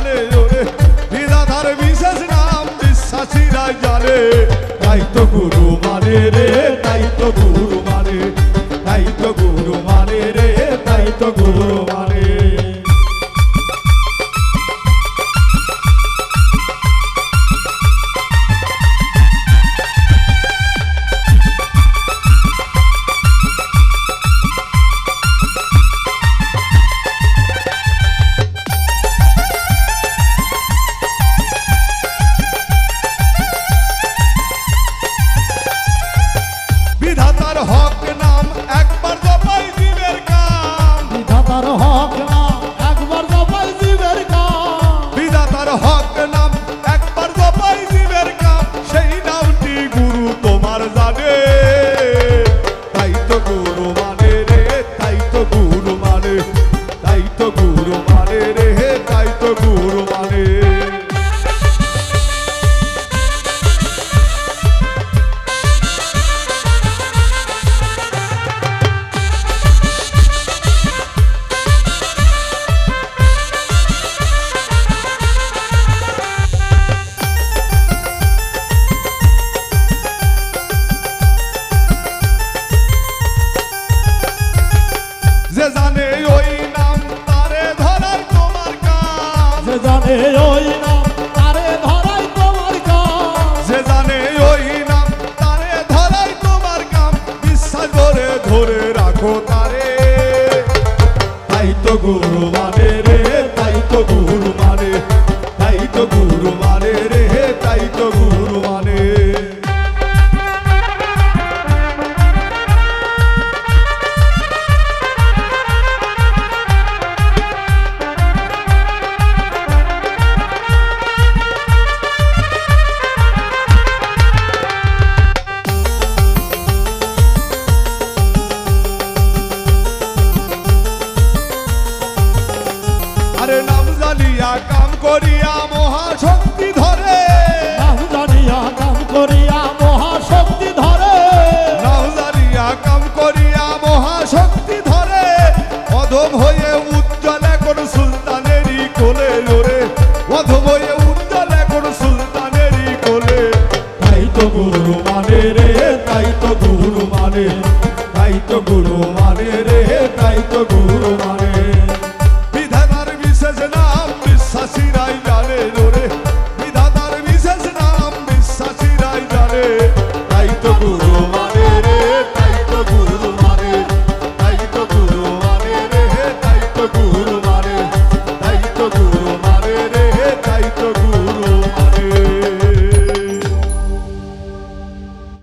জানে ওরে বিধাতার বিশেষ নাম বিশ্বাসীরা জানে। তাই তো গুরু মানে রে। জানে ধরাই তোমার কাম যে জানে তারে ধরাই তোমার কাম বিশ্বাস করে ধরে রাখো তারে। তাই তো গুরু মানে রে, তাই তো গুরু জানিয়া কাম করিয়া মহাশক্তি ধরে। নাম জানিয়া কাম করিয়া মহাশক্তি ধরে। নাম জানিয়া কাম করিয়া মহাশক্তি ধরে। অধম হয়ে উজ্জ্বল এখন সুলতানেরই কোলে ওরে অধম হয়ে উজ্জ্বল এখন সুলতানেরই কোলে। তাই তো গুরু মানে রে তাই তো গুরু মানে। তাই তো গুরু মানে রে তাই তো গুরু